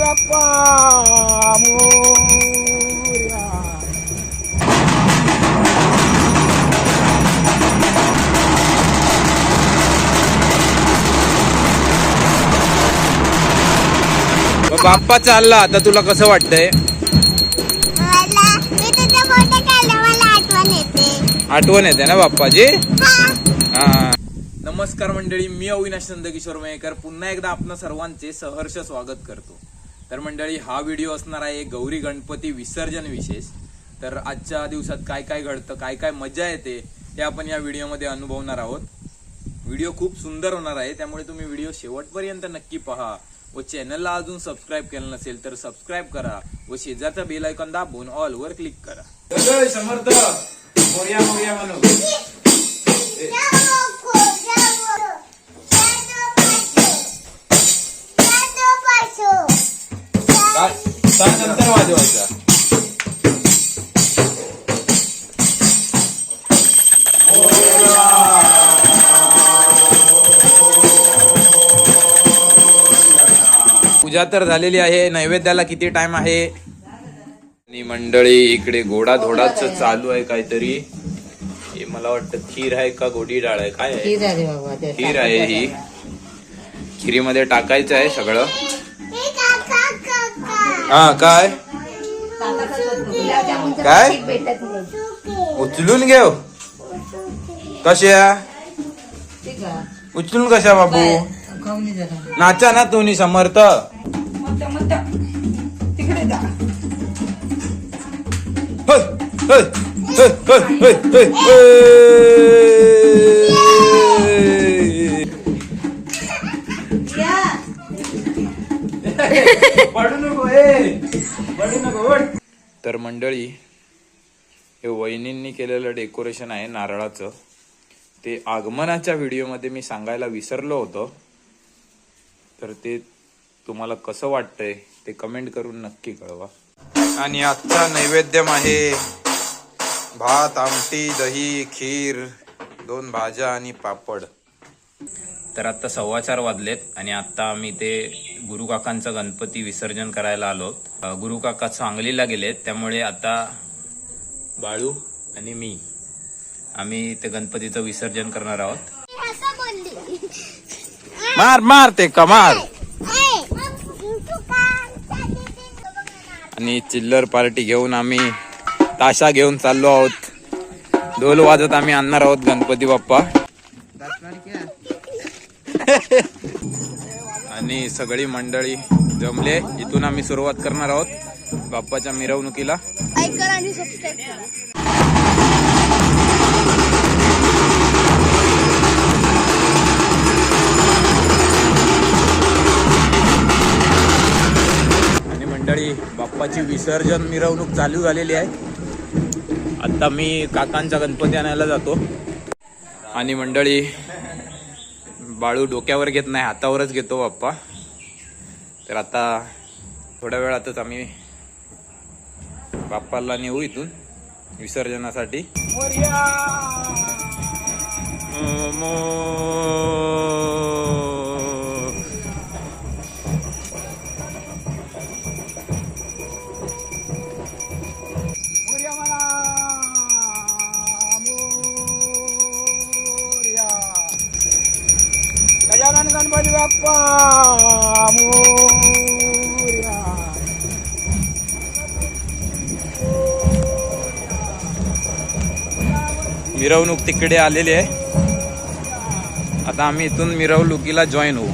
बाप्पा मोरया. मग बाप्पा चालला. आता तुला कसं वाटतंय? मला मी तुझा फोटो काढला मला आठवण येते. आठवण येते ना बाप्पाची? हा. हा. नमस्कार मंडळी मी अविनाश नंदकिशोर मयेकर. पुन्हा एकदा आपणा सर्वांचे सहर्ष स्वागत करतो. तर मंडळी हा व्हिडिओ असणार आहे गौरी गणपती विसर्जन विशेष. तर आजच्या दिवसात काय काय घडतं काय काय मजा येते हे आपण या व्हिडिओमध्ये अनुभवणार आहोत. व्हिडिओ खूप सुंदर होणार आहे त्यामुळे तुम्ही व्हिडिओ शेवटपर्यंत नक्की पहा. व चॅनलला अजून सबस्क्राईब केलं नसेल तर सबस्क्राईब करा व शेजारचा बेल आयकॉन दाबून ऑल वर क्लिक करा. समर्थ. म्हणून नंतर वाजवायचा. पूजा तर झालेली आहे. नैवेद्याला किती टाइम आहे? आणि मंडळी इकडे घोडा धोडाच चालू आहे काहीतरी. हे मला वाटतं खीर आहे का गोडी डाळ आहे? काय आहे? खीर आहे ही. खिरीमध्ये टाकायचं आहे सगळं. हा काय? काय? उचलून घेऊ? कशा? उचलून कशा बाबू? नाचा ना तुम्ही समर्थ तिकडे तर मंडळी हे वहिनींनी केलेलं डेकोरेशन आहे नारळाचं. ते आगमनाच्या व्हिडिओमध्ये मी सांगायला विसरलो होतो. तर ते तुम्हाला कसं वाटतंय ते कमेंट करून नक्की कळवा. आणि आजचा नैवेद्यम आहे भात आमटी दही खीर दोन भाज्या आणि पापड. तर आता सव्वा चार वाजलेत आणि आता आम्ही ते गुरुकाकांचं गणपती विसर्जन करायला आलो. गुरुकाका सांगलीला गेलेत त्यामुळे आता बाळू आणि मी आम्ही ते गणपतीचं विसर्जन करणार आहोत. मार मार ते कमार आणि चिल्लर पार्टी घेऊन आम्ही ताशा घेऊन चाललो आहोत. ढोल वाजत आम्ही आणणार आहोत गणपती बाप्पा. आणि सगळी मंडळी जमले. इथून आम्ही सुरुवात करणार आहोत बाप्पाच्या मिरवणुकीला. लाईक करा आणि सबस्क्राईब करा. आणि मंडळी बाप्पाची विसर्जन मिरवणूक चालू झालेली आहे. आता मी काकांचा गणपती आणायला जातो. आणि मंडळी बाळू डोक्यावर घेत नाही हातावरच घेतो बाप्पा. तर आता थोड्या वेळातच आम्ही बाप्पाला नेऊ इथून विसर्जनासाठी. मिरवणूक तिकडे आलेली आहे. आता आम्ही इथून मिरवणुकीला जॉईन होऊ.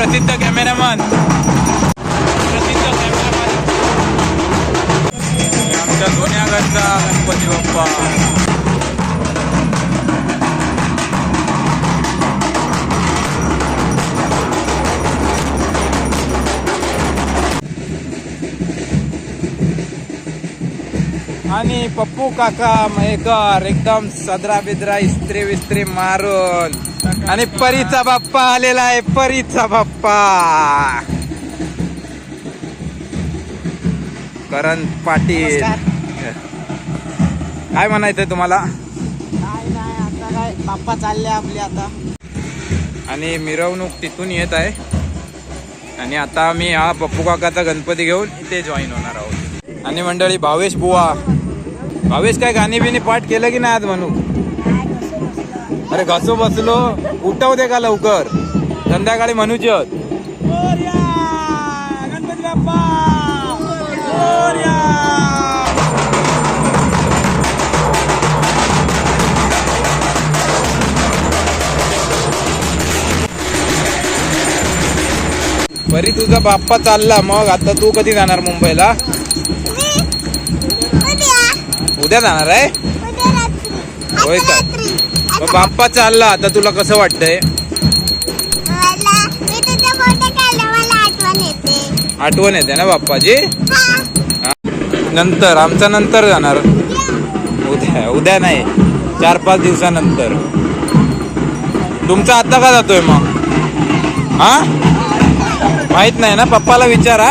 प्रसिद्ध कॅमेरामन प्रसिद्ध कॅमेरामन आमच्या जुन्या गणपती बाप्पा आणि पप्पू काका मयेकर एकदम सदरा बिदरा इस्त्री विस्त्री मारून. आणि परीचा बाप्पा आलेला आहे परीचा बाप्पा. करण पाटील. काय म्हणायचंय तुम्हाला? काय नाही आता काय बाप्पा चालले आपले आता. आणि मिरवणूक तिथून येत आहे. आणि आता आम्ही हा पप्पू काकाचा गणपती घेऊन इथे जॉईन होणार आहोत. आणि मंडळी भावेश बुवा. भावेश काय गाणी बिनी पाठ केलं की नाही आज म्हणू? अरे घासो बसलो. उठव दे का लवकर. संध्याकाळी म्हणूची गणपती बाप्पा. बरी तुझा बाप्पा चालला. मग आता तू कधी जाणार मुंबईला? उद्या जाणार आहे? होय काय का? मग बाप्पा चालला. आता तुला कसं वाटतंय? आठवण येते ना बाप्पाजी नंतर आमचा नंतर जाणार. उद्या उद्या नाही. चार पाच दिवसानंतर. तुमचा आता का जातोय मग? हा? माहीत नाही ना? पप्पाला विचारा.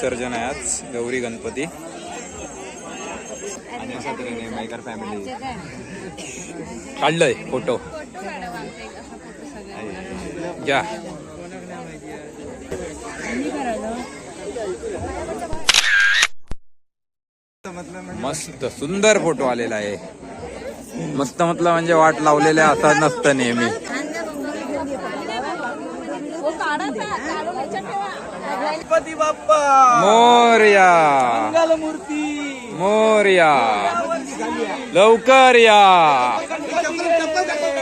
विसर्जन आहे आज गौरी गणपती. आणि अशा तऱ्हेने मेकर फॅमिली काढलंय फोटो घ्या मस्त सुंदर फोटो आलेला आहे. मस्त म्हटलं म्हणजे वाट लावलेल्या असा नसतं नेहमी. गणपती बाप्पा. मोर्या. मंगलमूर्ती. मोर्या. लवकर या.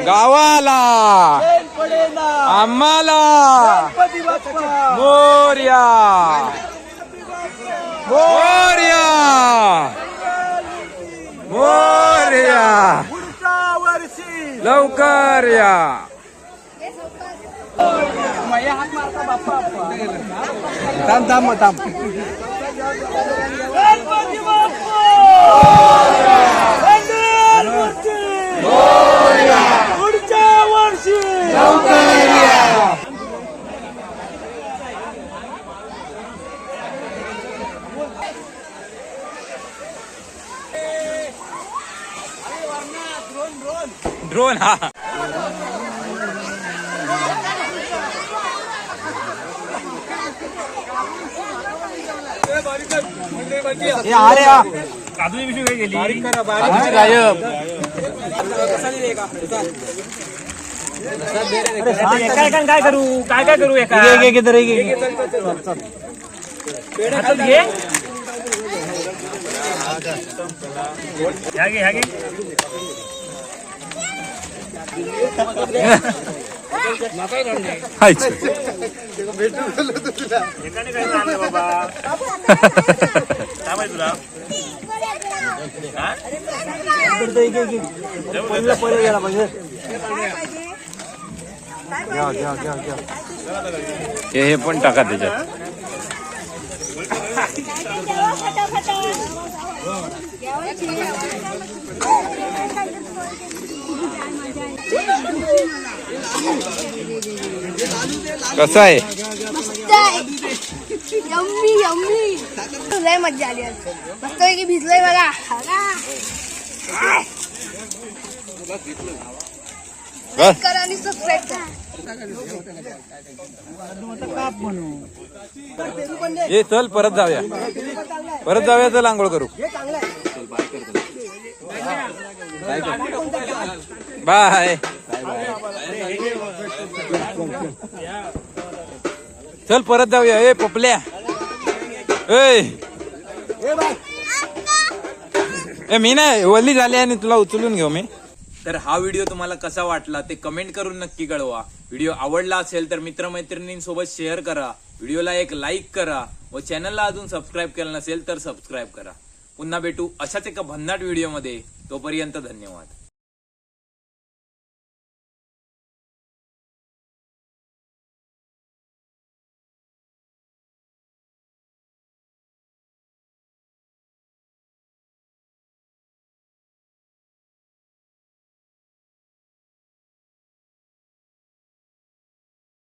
गावाला. आम्हाला. मोर्या. मोर्या. मोर्या. लवकर या. मैया हात मारता बाप्पा थांब थांब थांब. गणपती बाप्पा मंगलमूर्ती पुढच्या वर्षी ड्रोन हा गायब। काय काय काय करू। काय काय करू? एका? हातात घे ह्या घे ह्या घे हायच. हे पण टाका त्याच्यात कसं आहे? Yummy yummy. लय मजा आली आज. मस्त की भिजलोय बघा. बस. करा आणि सबस्क्राईब करा. ये चल परत जाऊया. परत जाऊया चल आंघोळ करू. बाय. चल परत जाऊया. ए पपल्या. ए. ए मी नाही वल्ली झाली आणि तुला उचलून घेऊ मी. तर हा व्हिडिओ तुम्हाला कसा वाटला ते कमेंट करून नक्की कळवा. व्हिडिओ आवडला असेल तर मित्रमैत्रिणींसोबत शेअर करा. व्हिडिओला एक लाईक करा व चॅनलला अजून सबस्क्राईब केलं नसेल तर सबस्क्राईब करा. पुन्हा भेटू अशाच एका भन्नाट व्हिडिओमध्ये. तोपर्यंत धन्यवाद.